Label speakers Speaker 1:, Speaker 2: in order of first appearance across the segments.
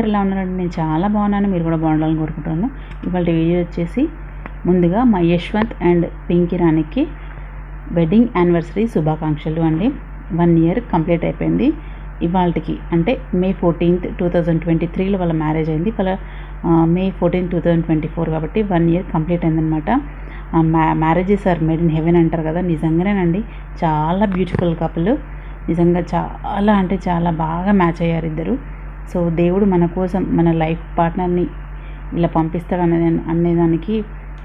Speaker 1: అందరు ఎలా ఉన్నారండి. నేను చాలా బాగున్నాను. మీరు కూడా బాగుండాలని కోరుకుంటున్నాను. ఇవాళ వీడియో వచ్చేసి ముందుగా మా యశ్వంత్ అండ్ పింకి రాణికి వెడ్డింగ్ యానివర్సరీ శుభాకాంక్షలు అండి. వన్ ఇయర్ కంప్లీట్ అయిపోయింది. ఇవాళకి అంటే May fourteenth two thousand twenty త్రీలో వాళ్ళ మ్యారేజ్ అయింది. వాళ్ళ May fourteen two thousand twenty four కాబట్టి వన్ ఇయర్ కంప్లీట్ అయిందనమాట మ్యా marriages are made in heaven అంటారు కదా. నిజంగానేనండి. చాలా బ్యూటిఫుల్ కపుల్. నిజంగా చాలా అంటే చాలా బాగా మ్యాచ్ అయ్యారు ఇద్దరు. సో దేవుడు మన కోసం మన లైఫ్ పార్ట్నర్ని ఇలా పంపిస్తాడనే అనేదానికి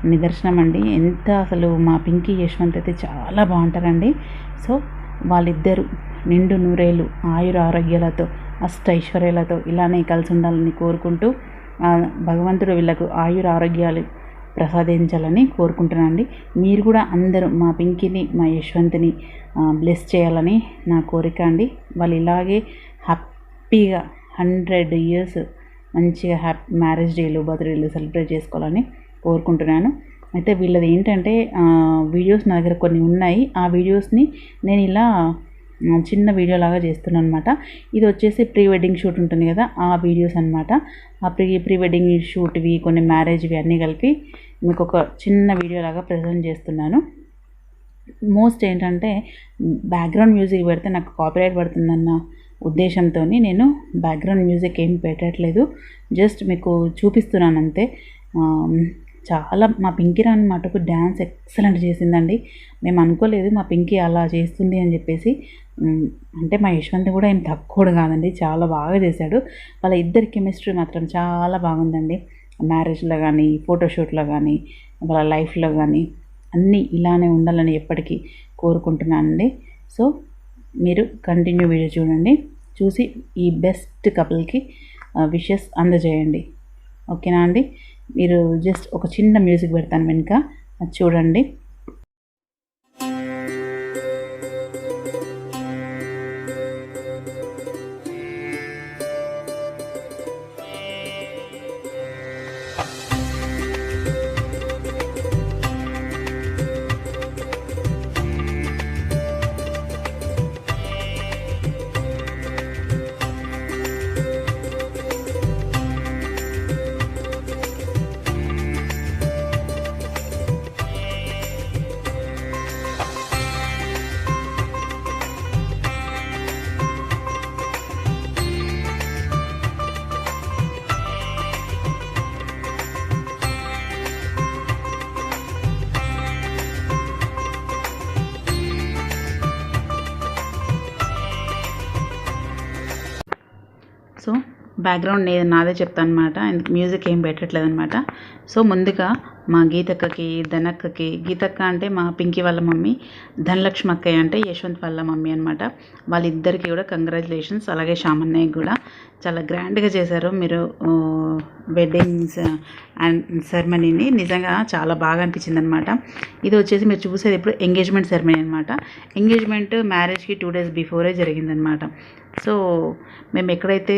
Speaker 1: నిదర్శనం అండి ఎంత అసలు మా పింకీ యశ్వంత్ అయితే చాలా బాగుంటారండి సో వాళ్ళిద్దరు నిండు నూరేళ్ళు ఆయుర ఆరోగ్యాలతో అష్ట ఐశ్వర్యాలతో ఇలానే కలిసి ఉండాలని కోరుకుంటూ భగవంతుడు వీళ్ళకు ఆయుర ఆరోగ్యాలు ప్రసాదించాలని కోరుకుంటున్నానండి. మీరు కూడా అందరూ మా పింకీని మా యశ్వంత్ని బ్లెస్ చేయాలని నా కోరిక అండి. వాళ్ళు ఇలాగే హ్యాపీగా హండ్రెడ్ ఇయర్స్ మంచిగా హ్యాపీ మ్యారేజ్ డేలు బర్త్డేలు సెలబ్రేట్ చేసుకోవాలని కోరుకుంటున్నాను. అయితే వీళ్ళది ఏంటంటే వీడియోస్ నా దగ్గర కొన్ని ఉన్నాయి. ఆ వీడియోస్ని నేను ఇలా చిన్న వీడియో లాగా చేస్తున్నాను అనమాట ఇది వచ్చేసి ప్రీ వెడ్డింగ్ షూట్ ఉంటుంది కదా ఆ వీడియోస్ అనమాట ఆ ప్రీ ప్రీ వెడ్డింగ్ షూట్వి కొన్ని మ్యారేజ్వి అన్నీ కలిపి మీకు ఒక చిన్న వీడియో లాగా ప్రజెంట్ చేస్తున్నాను. మోస్ట్ ఏంటంటే బ్యాక్గ్రౌండ్ మ్యూజిక్ పెడితే నాకు కాపీరైట్ పడుతుందన్న ఉద్దేశంతో నేను బ్యాక్గ్రౌండ్ మ్యూజిక్ ఏం పెట్టట్లేదు. జస్ట్ మీకు చూపిస్తున్నాను అంతే చాలా మా పింకీ రాణి మటుకు డ్యాన్స్ ఎక్సలెంట్ చేసిందండి. మేము అనుకోలేదు మా పింకీ అలా చేస్తుంది అని చెప్పేసి. అంటే మా యశ్వంత్ కూడా ఏం తక్కువ కాదండి చాలా బాగా చేశాడు. వాళ్ళ ఇద్దరి కెమిస్ట్రీ మాత్రం చాలా బాగుందండి. మ్యారేజ్లో కానీ ఫోటోషూట్లో కానీ వాళ్ళ లైఫ్లో కానీ అన్నీ ఇలానే ఉండాలని ఎప్పటికీ కోరుకుంటున్నానండి. సో మీరు కంటిన్యూ వీడియో చూడండి. చూసి ఈ బెస్ట్ కపుల్కి విషెస్ అందజేయండి. ఓకేనా అండి? మీరు జస్ట్ ఒక చిన్న మ్యూజిక్ పెడతాను వెనుక. అది చూడండి. బ్యాక్గ్రౌండ్ నేను నాదే చెప్తాను అనమాట మ్యూజిక్ ఏం పెట్టట్లేదు అనమాట సో ముందుగా మా గీతక్కకి ధనక్కకి గీతక్క అంటే మా పింకీ వాళ్ళ మమ్మీ ధనలక్ష్మి అక్కయ్య అంటే యశ్వంత్ వాళ్ళ మమ్మీ అనమాట. వాళ్ళిద్దరికీ కూడా కంగ్రాచులేషన్స్ అలాగే శామన్నయ్యకి కూడా. చాలా గ్రాండ్గా చేశారు. మీరు వెడ్డింగ్స్ అండ్ సెరమనీని నిజంగా చాలా బాగా అనిపించింది అనమాట ఇది వచ్చేసి మీరు చూసేది ఇప్పుడు ఎంగేజ్మెంట్ సెరమనీ అనమాట. ఎంగేజ్మెంట్ మ్యారేజ్కి టూ డేస్ బిఫోరే జరిగిందనమాట. సో మేము ఎక్కడైతే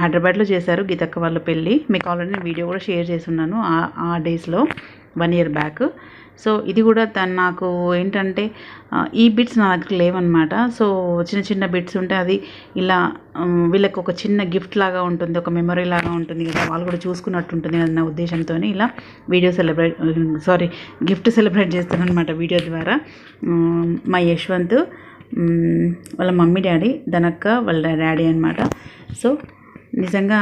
Speaker 1: హైదరాబాద్లో చేశారు గీతక్క వాళ్ళ పెళ్ళి మీకు ఆల్రెడీ వీడియో కూడా షేర్ చేస్తున్నాను ఆ డేస్లో వన్ ఇయర్ బ్యాక్. సో ఇది కూడా తను నాకు ఏంటంటే ఈ బిట్స్ నా దగ్గర లేవన్నమాట. సో చిన్న చిన్న బిట్స్ ఉంటే అది ఇలా వీళ్ళకి ఒక చిన్న గిఫ్ట్ లాగా ఉంటుంది ఒక మెమరీ లాగా ఉంటుంది కదా వాళ్ళు కూడా చూసుకున్నట్టు ఉంటుంది అన్న నా ఉద్దేశంతో ఇలా video celebrate sorry gift celebrate చేస్తానమాట video ద్వారా. మా యశ్వంత్ వాళ్ళ మమ్మీ డాడీ ధనక్క వాళ్ళ డాడీ అనమాట సో నిజంగా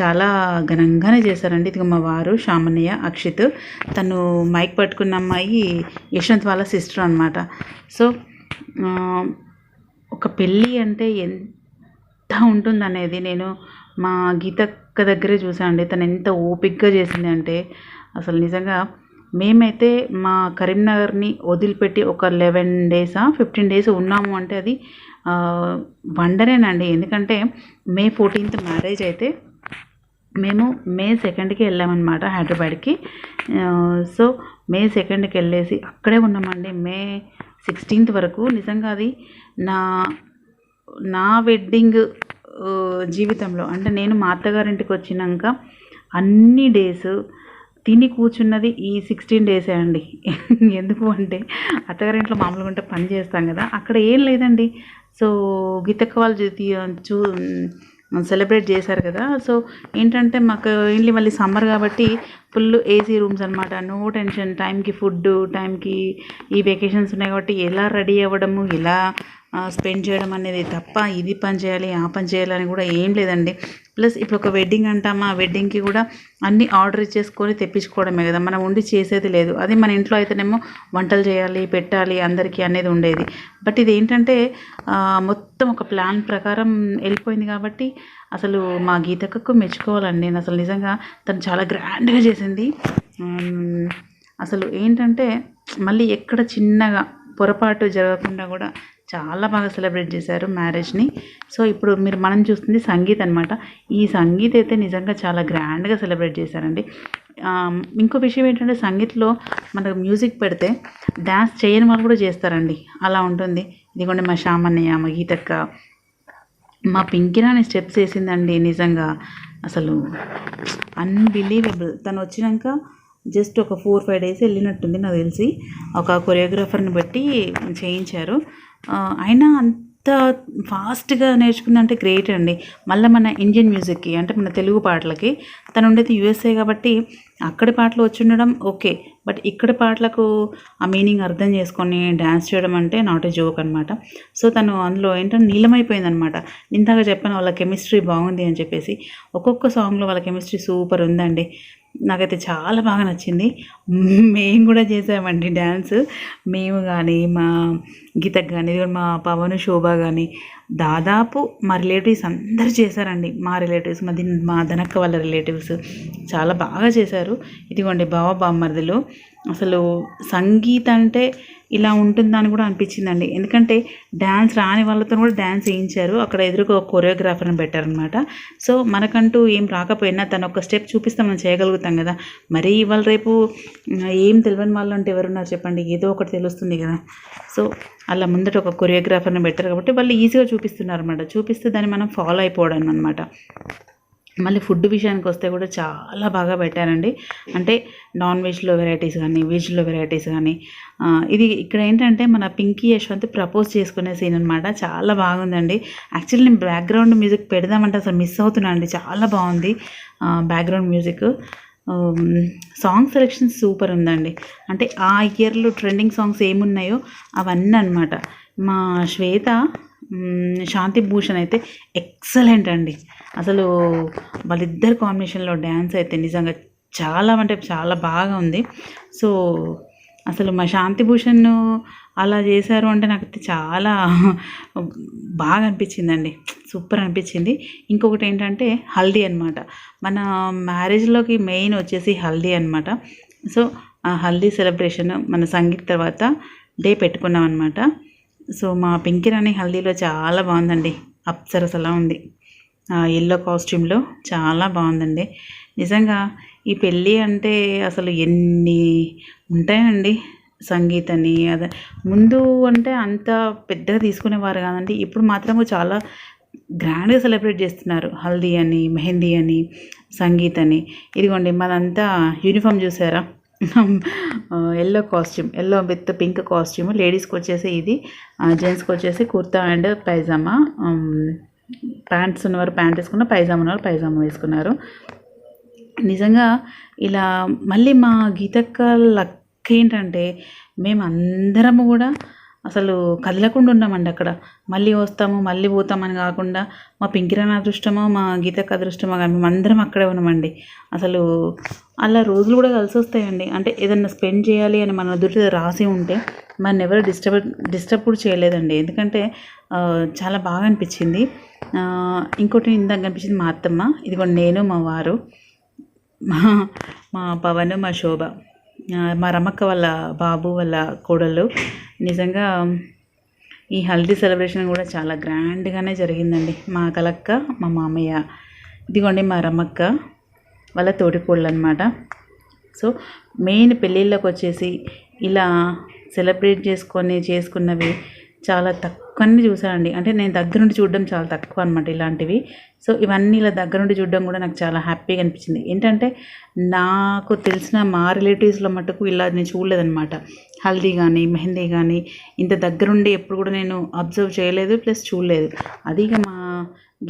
Speaker 1: చాలా ఘనంగానే చేశారండి. ఇదిగో మా వారు శామన్నయ్య అక్షిత్ తను మైక్ పట్టుకున్న అమ్మాయి యశ్వంత్ వాళ్ళ సిస్టర్ అనమాట సో ఒక పెళ్ళి అంటే ఎంత ఉంటుందనేది నేను మా గీతక్క దగ్గరే చూసానండి తను ఎంత ఓపిక్గా చేసింది అంటే అసలు నిజంగా మేమైతే మా కరీంనగర్ని వదిలిపెట్టి ఒక లెవెన్ డేసా ఫిఫ్టీన్ డేస్ ఉన్నాము అంటే అది వండరేనండి. ఎందుకంటే మే ఫోర్టీన్త్ మ్యారేజ్ అయితే మేము మే సెకండ్కి వెళ్ళామన్నమాట హైదరాబాద్కి. సో మే సెకండ్కి వెళ్ళేసి అక్కడే ఉన్నామండి. మే సిక్స్టీన్త్ వరకు నిజంగా అది నా నా వెడ్డింగ్ జీవితంలో. అంటే నేను మా అత్తగారింటికి వచ్చినాక అన్ని డేస్ తిని కూర్చున్నది ఈ సిక్స్టీన్ డేసే అండి. ఎందుకు అంటే అత్తగారింట్లో మామూలుగా ఉంటే పని చేస్తాం కదా అక్కడ ఏం లేదండి. సో గీతక్క వాళ్ళు చూ సెలబ్రేట్ చేశారు కదా. సో ఏంటంటే మాకు ఏంటి మళ్ళీ సమ్మర్ కాబట్టి ఫుల్ ఏసీ రూమ్స్ అనమాట నో టెన్షన్ టైంకి ఫుడ్ టైంకి ఈ వెకేషన్స్ ఉన్నాయి కాబట్టి ఎలా రెడీ అవ్వడము ఎలా స్పెండ్ చేయడం అనేది తప్ప ఇది పని చేయాలి ఆ పని చేయాలని కూడా ఏం లేదండి. ప్లస్ ఇప్పుడు ఒక వెడ్డింగ్ అంటామా? వెడ్డింగ్కి కూడా అన్నీ ఆర్డర్ ఇచ్చేసుకొని తెప్పించుకోవడమే కదా. మనం ఉండి చేసేది లేదు. అది మన ఇంట్లో అయితేనేమో వంటలు చేయాలి పెట్టాలి అందరికీ అనేది ఉండేది. బట్ ఇది ఏంటంటే మొత్తం ఒక ప్లాన్ ప్రకారం వెళ్ళిపోయింది కాబట్టి అసలు మా గీతకు మెచ్చుకోవాలండి. నేను అసలు నిజంగా తను చాలా గ్రాండ్గా చేసింది. అసలు ఏంటంటే మళ్ళీ ఎక్కడ చిన్నగా పొరపాటు జరగకుండా కూడా చాలా బాగా సెలబ్రేట్ చేశారు మ్యారేజ్ని. సో ఇప్పుడు మీరు మనం చూస్తుంది సంగీత్ అనమాట ఈ సంగీత్ అయితే నిజంగా చాలా గ్రాండ్గా సెలబ్రేట్ చేశారండి. ఇంకో విషయం ఏంటంటే సంగీత్లో మనకు మ్యూజిక్ పెడితే డ్యాన్స్ చేయని వాళ్ళు కూడా చేస్తారండి. అలా ఉంటుంది. ఇదిగోండి మా శ్యామన్నయ్య మా గీతక్క మా పింకిరాని స్టెప్స్ వేసిందండి నిజంగా. అసలు అన్బిలీవబుల్ తను వచ్చినాక జస్ట్ ఒక ఫోర్ ఫైవ్ డేస్ వెళ్ళినట్టుంది నాకు తెలిసి. ఒక కొరియోగ్రాఫర్ని బట్టి చేయించారు. అయినా అంత ఫాస్ట్గా నేర్చుకుందంటే గ్రేట్ అండి. మళ్ళీ మన ఇండియన్ మ్యూజిక్కి అంటే మన తెలుగు పాటలకి తను ఉండేది యూఎస్ఏ కాబట్టి అక్కడి పాటలు వచ్చి ఉండడం ఓకే. బట్ ఇక్కడ పాటలకు ఆ మీనింగ్ అర్థం చేసుకొని డ్యాన్స్ చేయడం అంటే నాట్ ఏ జోక్ అనమాట సో తను అందులో ఏంటంటే నీలమైపోయిందనమాట ఇందాక చెప్పాను వాళ్ళ కెమిస్ట్రీ బాగుంది అని చెప్పేసి ఒక్కొక్క సాంగ్లో వాళ్ళ కెమిస్ట్రీ సూపర్ ఉందండి. నాకైతే చాలా బాగా నచ్చింది. మేము కూడా చేసామండి డ్యాన్స్ మేము కానీ మా గీతకు కానీ మా పవన్ శోభ కానీ దాదాపు మా రిలేటివ్స్ అందరు చేశారండి. మా రిలేటివ్స్ మా దిన్ మా ధనక్క వాళ్ళ రిలేటివ్స్ చాలా బాగా చేశారు. ఇదిగోండి బావ బామ్మర్దులు. అసలు సంగీత అంటే ఇలా ఉంటుందని కూడా అనిపించిందండి. ఎందుకంటే డ్యాన్స్ రాని వాళ్ళతో కూడా డ్యాన్స్ వేయించారు అక్కడ ఎదురుగా ఒక కొరియోగ్రాఫర్ని పెట్టారనమాట సో మనకంటూ ఏం రాకపోయినా తను ఒక స్టెప్ చూపిస్తే మనం చేయగలుగుతాం కదా. మరీ ఇవాళ రేపు ఏం తెలియని వాళ్ళు అంటే ఎవరున్నారు చెప్పండి? ఏదో ఒకటి తెలుస్తుంది కదా. సో అలా ముందట ఒక కొరియోగ్రాఫర్ని పెట్టారు కాబట్టి వాళ్ళు ఈజీగా చూపిస్తున్నారు అనమాట చూపిస్తే దాన్ని మనం ఫాలో అయిపోవడం అనమాట మళ్ళీ ఫుడ్ విషయానికి వస్తే కూడా చాలా బాగా పెట్టారండి. అంటే నాన్ వెజ్లో వెరైటీస్ కానీ వెజ్లో వెరైటీస్ కానీ ఇది ఇక్కడ ఏంటంటే మన పింకీ యశ్వంత్ ప్రపోజ్ చేసుకునే సీన్ అనమాట చాలా బాగుందండి. యాక్చువల్లీ నేను బ్యాక్గ్రౌండ్ మ్యూజిక్ పెడదామంటే అసలు మిస్ అవుతున్నాను అండి. చాలా బాగుంది background music. Song selection super ఉందండి. అంటే ఆ ఇయర్లో ట్రెండింగ్ సాంగ్స్ ఏమున్నాయో అవన్నీ అనమాట మా శ్వేత శాంతి భూషణ్ అయితే ఎక్సలెంట్ అండి. అసలు వాళ్ళిద్దరు కాంబినేషన్లో డ్యాన్స్ అయితే నిజంగా చాలా అంటే చాలా బాగా ఉంది. సో అసలు మా శాంతిభూషణ్ అలా చేశారు అంటే నాకు చాలా బాగా అనిపించిందండి. సూపర్ అనిపించింది. ఇంకొకటి ఏంటంటే హల్దీ అనమాట మన మ్యారేజ్లోకి మెయిన్ వచ్చేసి హల్దీ అనమాట సో ఆ హల్దీ సెలబ్రేషన్ మన సంగీత్ తర్వాత డే పెట్టుకున్నాం అనమాట సో మా పింకిరాణి హల్దీలో చాలా బాగుందండి. అప్సరసలా ఉంది. ఎల్లో కాస్ట్యూమ్లో చాలా బాగుందండి. నిజంగా ఈ పెళ్ళి అంటే అసలు ఎన్ని ఉంటాయండి? సంగీత్ అని అదే ముందు అంటే అంత పెద్దగా తీసుకునేవారు కాదండి. ఇప్పుడు మాత్రము చాలా గ్రాండ్గా సెలబ్రేట్ చేస్తున్నారు. హల్దీ అని మెహందీ అని సంగీత్ అని. ఇదిగోండి మనంతా యూనిఫామ్ చూసారా? Yellow costume yellow with pink costume. లేడీస్కి వచ్చేసి ఇది జెంట్స్కి వచ్చేసి కుర్తా అండ్ పైజామా. ప్యాంట్స్ ఉన్నవారు ప్యాంట్ వేసుకున్న పైజామా ఉన్నవారు పైజామా వేసుకున్నారు. నిజంగా ఇలా మళ్ళీ మా గీతక్క లక్ ఏంటంటే మేము అందరము కూడా అసలు కదలకుండా ఉన్నామండి అక్కడ. మళ్ళీ వస్తాము మళ్ళీ పోతామని కాకుండా మా పింకిరాని అదృష్టమో మా గీతక్క అదృష్టమో కానీ మేము అందరం అక్కడే ఉన్నామండి. అసలు అలా రోజులు కూడా కలిసి వస్తాయండి. అంటే ఏదన్నా స్పెండ్ చేయాలి అని మన ఎదుటి రాసి ఉంటే మన ఎవరు డిస్టర్బ్ డిస్టర్బ్ కూడా చేయలేదండి. ఎందుకంటే చాలా బాగా అనిపించింది. ఇంకోటి ఇందాక అనిపించింది మా అత్తమ్మ ఇదిగోండి నేను మా వారు. మా మా పవన్ మా శోభ మా రమక్క వాళ్ళ బాబు వాళ్ళ కోడలు నిజంగా ఈ హల్దీ సెలబ్రేషన్ కూడా చాలా గ్రాండ్గానే జరిగిందండి. మా కలక్క మా మామయ్య ఇదిగోండి మా రమక్క వాళ్ళ తోటికోళ్ళు అనమాట సో మెయిన్ పెళ్ళిళ్ళకి వచ్చేసి ఇలా సెలబ్రేట్ చేసుకొని చేసుకున్నవి చాలా తక్కువని చూసానండి అంటే నేను దగ్గర నుండి చూడడం చాలా తక్కువ అనమాట ఇలాంటివి. సో ఇవన్నీ ఇలా దగ్గర నుండి చూడడం కూడా నాకు చాలా హ్యాపీగా అనిపించింది. ఏంటంటే నాకు తెలిసిన మా రిలేటివ్స్లో మటుకు ఇలా నేను చూడలేదనమాట హల్దీ కానీ మెహందీ కానీ ఇంత దగ్గరుండి ఎప్పుడు కూడా నేను అబ్జర్వ్ చేయలేదు ప్లస్ చూడలేదు. అది ఇక మా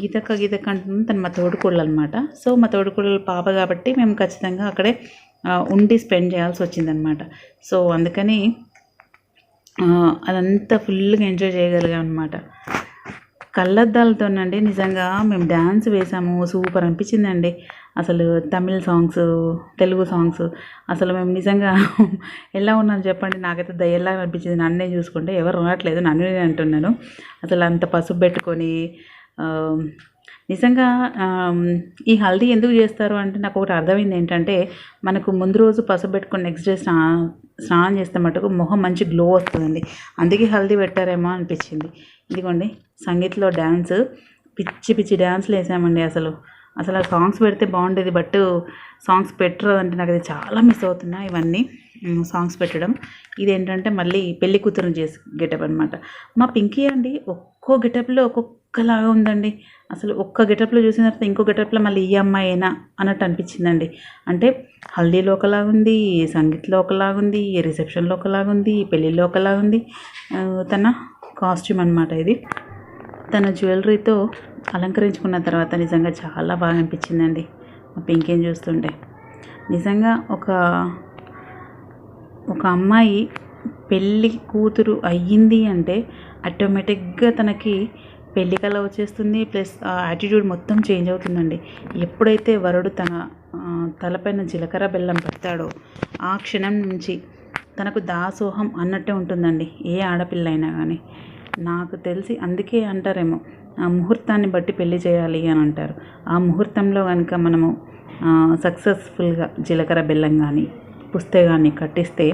Speaker 1: గీతక్క గీతక్క అంటుంది తను మా తోడుకోళ్ళు అనమాట సో మా తోడుకోళ్ళ పాప కాబట్టి మేము ఖచ్చితంగా అక్కడే ఉండి స్పెండ్ చేయాల్సి వచ్చిందనమాట సో అందుకని అదంతా ఫుల్గా ఎంజాయ్ చేయగలిగాం అనమాట కళ్ళద్దాలతోనండి నిజంగా మేము డ్యాన్స్ వేసాము సూపర్ అనిపించిందండి. అసలు తమిళ సాంగ్స్ తెలుగు సాంగ్స్ అసలు మేము నిజంగా ఎలా ఉన్నాను చెప్పండి. నాకైతే దయ్యలా అనిపించింది. నన్నే చూసుకుంటే ఎవరు ఉండట్లేదు నన్ను నేను అంటున్నాను. అసలు అంత పసుపు పెట్టుకొని నిజంగా ఈ హల్దీ ఎందుకు చేస్తారు అంటే నాకు ఒకటి అర్థమైంది ఏంటంటే మనకు ముందు రోజు పసుపు పెట్టుకొని నెక్స్ట్ డే స్నానం చేస్తే మటుకు మొహం మంచి గ్లో వస్తుందండి. అందుకే హల్దీ పెట్టారేమో అనిపించింది. ఇదిగోండి సంగీత్లో డ్యాన్స్ పిచ్చి పిచ్చి డ్యాన్స్లు వేసామండి అసలు. అసలు ఆ సాంగ్స్ పెడితే బాగుండేది బట్ సాంగ్స్ పెట్టరు అంటే నాకు అది చాలా మిస్ అవుతున్నా ఇవన్నీ. సాంగ్స్ పెట్టడం. ఇదేంటంటే మళ్ళీ పెళ్ళి కూతురు చేసి గెటప్ అనమాట మా పింకీ అండి ఒక్కో గెటప్లో ఒక్కలాగా ఉందండి. అసలు ఒక్క గెటప్లో చూసిన తర్వాత ఇంకో గెటప్లో మళ్ళీ ఈ అమ్మాయేనా అన్నట్టు అనిపించిందండి. అంటే హల్దీలో ఒకలాగుంది సంగీత్లో ఒకలాగా ఉంది రిసెప్షన్లో ఒకలాగా ఉంది పెళ్ళిలో ఒకలాగా ఉంది. తన కాస్ట్యూమ్ అనమాట ఇది. తన జ్యువెలరీతో అలంకరించుకున్న తర్వాత నిజంగా చాలా బాగా అనిపించిందండి. మా పింకీని చూస్తుంటే. నిజంగా ఒక ఒక అమ్మాయి పెళ్ళి కూతురు అయ్యింది అంటే ఆటోమేటిక్గా తనకి పెళ్ళి కళ వచ్చేస్తుంది ప్లస్ ఆ యాటిట్యూడ్ మొత్తం చేంజ్ అవుతుందండి. ఎప్పుడైతే వరుడు తన తలపైన జీలకర్ర బెల్లం పెడతాడో ఆ క్షణం నుంచి తనకు దాసోహం అన్నట్టే ఉంటుందండి. ఏ ఆడపిల్ల అయినా కానీ నాకు తెలిసి అందుకే అంటారేమో ఆ ముహూర్తాన్ని బట్టి పెళ్ళి చేయాలి అని అంటారు. ఆ ముహూర్తంలో కనుక మనము సక్సెస్ఫుల్గా జీలకర్ర బెల్లం కానీ పుస్తకాన్ని కట్టిస్తే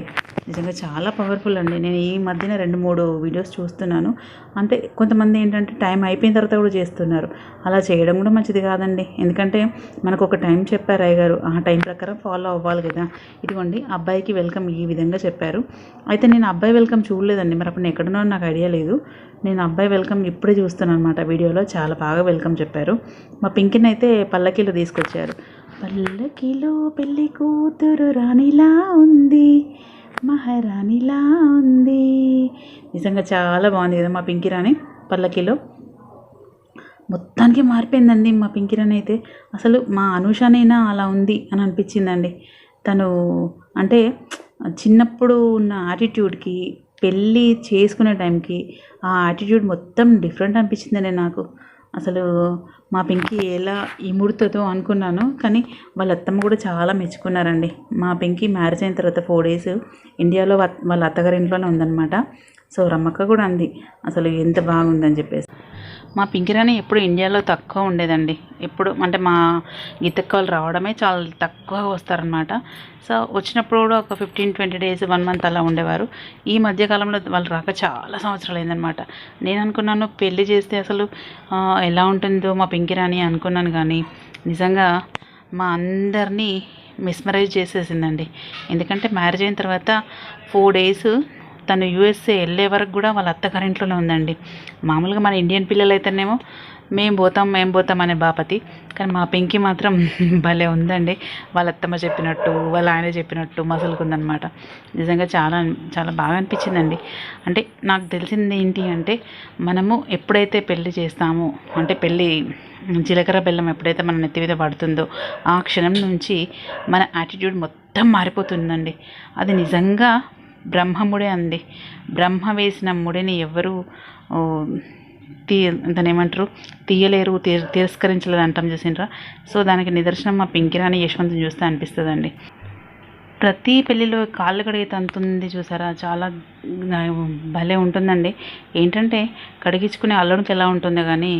Speaker 1: నిజంగా చాలా పవర్ఫుల్ అండి. నేను ఈ మధ్యన రెండు మూడు వీడియోస్ చూస్తున్నాను. అంటే కొంతమంది ఏంటంటే టైం అయిపోయిన తర్వాత కూడా చేస్తున్నారు. అలా చేయడం కూడా మంచిది కాదండి. ఎందుకంటే మనకు ఒక టైం చెప్పారు అయ్యగారు ఆ టైం ప్రకారం ఫాలో అవ్వాలి కదా. ఇదిగోండి అబ్బాయికి వెల్కమ్ ఈ విధంగా చెప్పారు. అయితే నేను అబ్బాయి వెల్కమ్ చూడలేదండి. మరి అప్పుడు నేను నాకు ఐడియా లేదు. నేను అబ్బాయి వెల్కమ్ ఇప్పుడే చూస్తున్నాను అనమాట వీడియోలో చాలా బాగా వెల్కమ్ చెప్పారు. మా పింకిని అయితే పల్లకీలో తీసుకొచ్చారు. పల్లకిలో పెళ్ళి కూతురు రాణిలా ఉంది మహారాణిలా ఉంది. నిజంగా చాలా బాగుంది కదా మా పింకి రాణి పల్లకిలో. మొత్తానికి మారిపోయిందండి మా పింకిరాణి అయితే. అసలు మా అనుషనైనా అలా ఉంది అని అనిపించిందండి. తను అంటే చిన్నప్పుడు ఉన్న యాటిట్యూడ్కి పెళ్ళి చేసుకునే టైంకి ఆ యాటిట్యూడ్ మొత్తం డిఫరెంట్ అనిపించిందండి నాకు. అసలు మా పింకీ ఎలా ఇముడుతుందో అనుకున్నాను కానీ వాళ్ళ అత్తమ్మ కూడా చాలా మెచ్చుకున్నారండి. మా పింకీ మ్యారేజ్ అయిన తర్వాత ఫోర్ డేస్ ఇండియాలో వాళ్ళ అత్తగారి ఇంట్లోనే ఉందన్నమాట. సో రమ్మక్క కూడా అంది అసలు ఎంత బాగుందని చెప్పేసి. మా పింకిరాణి ఎప్పుడు ఇండియాలో తక్కువ ఉండేదండి. ఎప్పుడు అంటే మా గీతక్కలు వాళ్ళు రావడమే చాలా తక్కువ వస్తారనమాట సో వచ్చినప్పుడు కూడా ఒక fifteen twenty days one month అలా ఉండేవారు. ఈ మధ్యకాలంలో వాళ్ళు రాక చాలా సంవత్సరాలు అయిందనమాట నేను అనుకున్నాను పెళ్ళి చేస్తే అసలు ఎలా ఉంటుందో మా పింకిరాణి అనుకున్నాను కానీ నిజంగా మా అందరినీ మిస్మరైజ్ చేసేసిందండి. ఎందుకంటే మ్యారేజ్ అయిన తర్వాత ఫోర్ డేస్ తను యూఎస్ఏ వెళ్ళే వరకు కూడా వాళ్ళ అత్తగారింట్లోనే ఉందండి. మామూలుగా మన ఇండియన్ పిల్లలు అయితేనేమో మేము పోతాం మేము పోతాం అనే బాపతి. కానీ మా పెంకి మాత్రం భలే ఉందండి. వాళ్ళ అత్తమ్మ చెప్పినట్టు వాళ్ళ ఆయన చెప్పినట్టు మసలుకుందనమాట. నిజంగా చాలా చాలా బాగా అనిపించిందండి. అంటే నాకు తెలిసింది ఏంటి అంటే మనము ఎప్పుడైతే పెళ్ళి చేస్తామో అంటే పెళ్ళి జీలకర్ర బెల్లం ఎప్పుడైతే మన నెత్తి మీద పడుతుందో ఆ క్షణం నుంచి మన యాటిట్యూడ్ మొత్తం మారిపోతుందండి. అది నిజంగా బ్రహ్మముడే అంది. బ్రహ్మ వేసిన ముడిని ఎవరు తీ దాని ఏమంటారు తీయలేరు తిర తిరస్కరించలేదు అంటాం చూసిండ్రా? సో దానికి నిదర్శనం మా పింకిరాని యశ్వంతుని చూస్తే అనిపిస్తుందండి. ప్రతి పెళ్ళిలో కాళ్ళు కడిగే తంతుంది చూసారా? చాలా భలే ఉంటుందండి. ఏంటంటే కడిగించుకునే అల్లుడికి ఎలా ఉంటుందో కానీ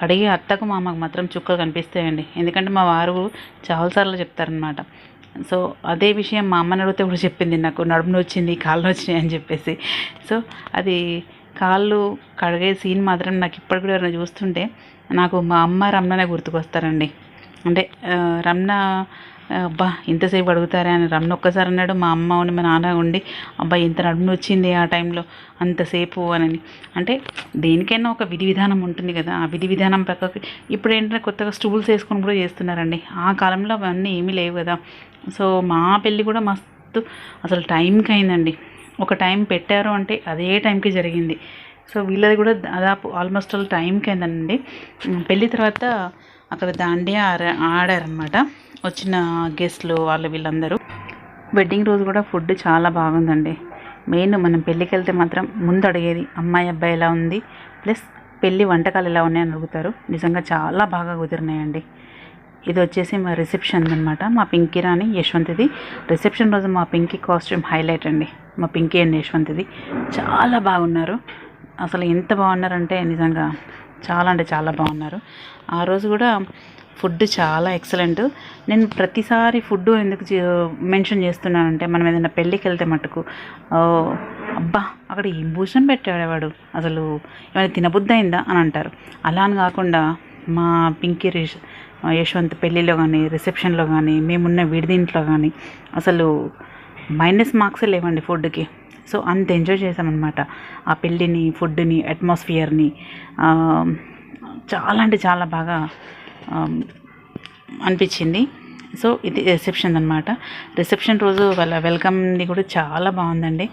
Speaker 1: కడిగే అత్తకు మామకు మాత్రం చుక్కలు కనిపిస్తాయండి. ఎందుకంటే మా వారు చాలాసార్లు చెప్తారనమాట సో అదే విషయం మా అమ్మని అడిగితే కూడా చెప్పింది నాకు నడుము నొచ్చింది కాళ్ళు వచ్చినాయి అని చెప్పేసి. సో అది కాళ్ళు కడిగే సీన్ మాత్రం నాకు ఇప్పటికి కూడా ఎవరైనా చూస్తుంటే నాకు మా అమ్మ రమ్మనే గుర్తుకొస్తారండి. అంటే రమణ అబ్బా ఇంతసేపు అడుగుతారా అని రమణ ఒక్కసారి అన్నాడు. మా అమ్మ ఉండి మా నాన్న ఉండి అబ్బా ఇంత నడుము వచ్చింది ఆ టైంలో అంతసేపు అని అంటే దేనికైనా ఒక విధి విధానం ఉంటుంది కదా ఆ విధి విధానం ప్రక్కకి ఇప్పుడు ఏంటంటే కొత్తగా స్టూల్స్ వేసుకొని కూడా చేస్తున్నారండి. ఆ కాలంలో అవన్నీ ఏమీ లేవు కదా. సో మా పెళ్ళి కూడా మస్తు అసలు టైంకి అయిందండి. ఒక టైం పెట్టారు అంటే అదే టైంకి జరిగింది. సో వీళ్ళది కూడా దాదాపు ఆల్మోస్ట్ ఆల్ టైంకి అయిందండి. పెళ్ళి తర్వాత అక్కడ దాండియా ఆడ- ఆడారనమాట వచ్చిన గెస్ట్లు వాళ్ళు వీళ్ళందరూ. వెడ్డింగ్ రోజు కూడా ఫుడ్ చాలా బాగుందండి. మెయిన్ మనం పెళ్ళికి వెళ్తే మాత్రం ముందు అడిగేది అమ్మాయి అబ్బాయి ఎలా ఉంది ప్లస్ పెళ్ళి వంటకాలు ఎలా ఉన్నాయని అడుగుతారు. నిజంగా చాలా బాగా కుదిరినాయండి. ఇది వచ్చేసి మా రిసెప్షన్ అనమాట మా పింకీ రాణి యశ్వంత్ది. రిసెప్షన్ రోజు మా పింకీ కాస్ట్యూమ్ హైలైట్ అండి. మా పింకీ అండ్ యశ్వంత్ది. చాలా బాగున్నారు. అసలు ఎంత బాగున్నారంటే నిజంగా చాలా అంటే చాలా బాగున్నారు. ఆ రోజు కూడా ఫుడ్ చాలా ఎక్సలెంట్. నేను ప్రతిసారి ఫుడ్ ఎందుకు చే- మెన్షన్ చేస్తున్నానంటే మనం ఏదైనా పెళ్ళికి వెళ్తే మటుకు అబ్బా అక్కడ ఏం భూషణం పెట్టాడు అసలు ఏమైనా తినబుద్ధి అయిందా అని అంటారు. అలా అని కాకుండా మా పింకీ రిష్ యశ్వంత్ పెళ్ళిలో కానీ రిసెప్షన్లో కానీ మేమున్న విడిదింట్లో కానీ అసలు మైనస్ మార్క్సే లేవండి ఫుడ్కి సో అంత ఎంజాయ్ చేసామన్నమాట ఆ పెళ్ళిని ఫుడ్ని అట్మాస్ఫియర్ని చాలా అంటే చాలా బాగా అనిపించింది. సో ఇది రిసెప్షన్ అనమాట రిసెప్షన్ రోజు వాళ్ళ వెల్కమ్ది కూడా చాలా బాగుందండి.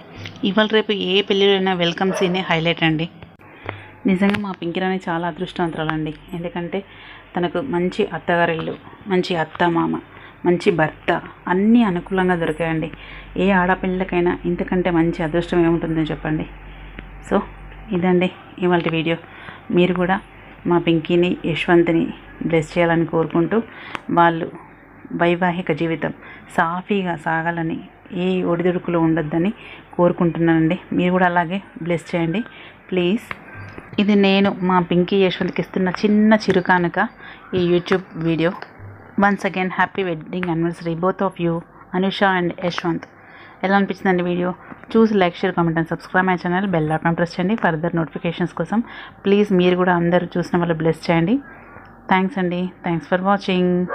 Speaker 1: ఇవాళ రేపు ఏ పెళ్ళిలోనైనా వెల్కమ్ సీనే హైలైట్ అండి. నిజంగా మా పింకిరాని చాలా అదృష్టవంతురాలండి. ఎందుకంటే తనకు మంచి అత్తగారిల్లు మంచి అత్త మామ మంచి భర్త. అన్నీ అనుకూలంగా దొరికాయండి. ఏ ఆడపిల్లకైనా ఇంతకంటే మంచి అదృష్టం ఏముంటుందో చెప్పండి. సో ఇదండి ఇవాళ వీడియో. మీరు కూడా మా పింకీని యశ్వంత్ని బ్లెస్ చేయాలని కోరుకుంటూ వాళ్ళు వైవాహిక జీవితం సాఫీగా సాగాలని ఏ ఒడిదుడుకులు ఉండొద్దని కోరుకుంటున్నానండి. మీరు కూడా అలాగే బ్లెస్ చేయండి. ప్లీజ్. ఇది నేను మా పింకీ యశ్వంత్కి ఇస్తున్న చిన్న చిరుకానుక ఈ YouTube video. Once again happy wedding anniversary both of you Anusha and Yashwant ఎలా అనిపించిందండి వీడియో? చూసి like share comment and subscribe my channel. Bell icon press చేయండి. ఫర్దర్ నోటిఫికేషన్స్ కోసం ప్లీజ్ మీరు కూడా అందరూ చూసిన వాళ్ళు బ్లెస్ చేయండి. థ్యాంక్స్ అండి. Thanks for watching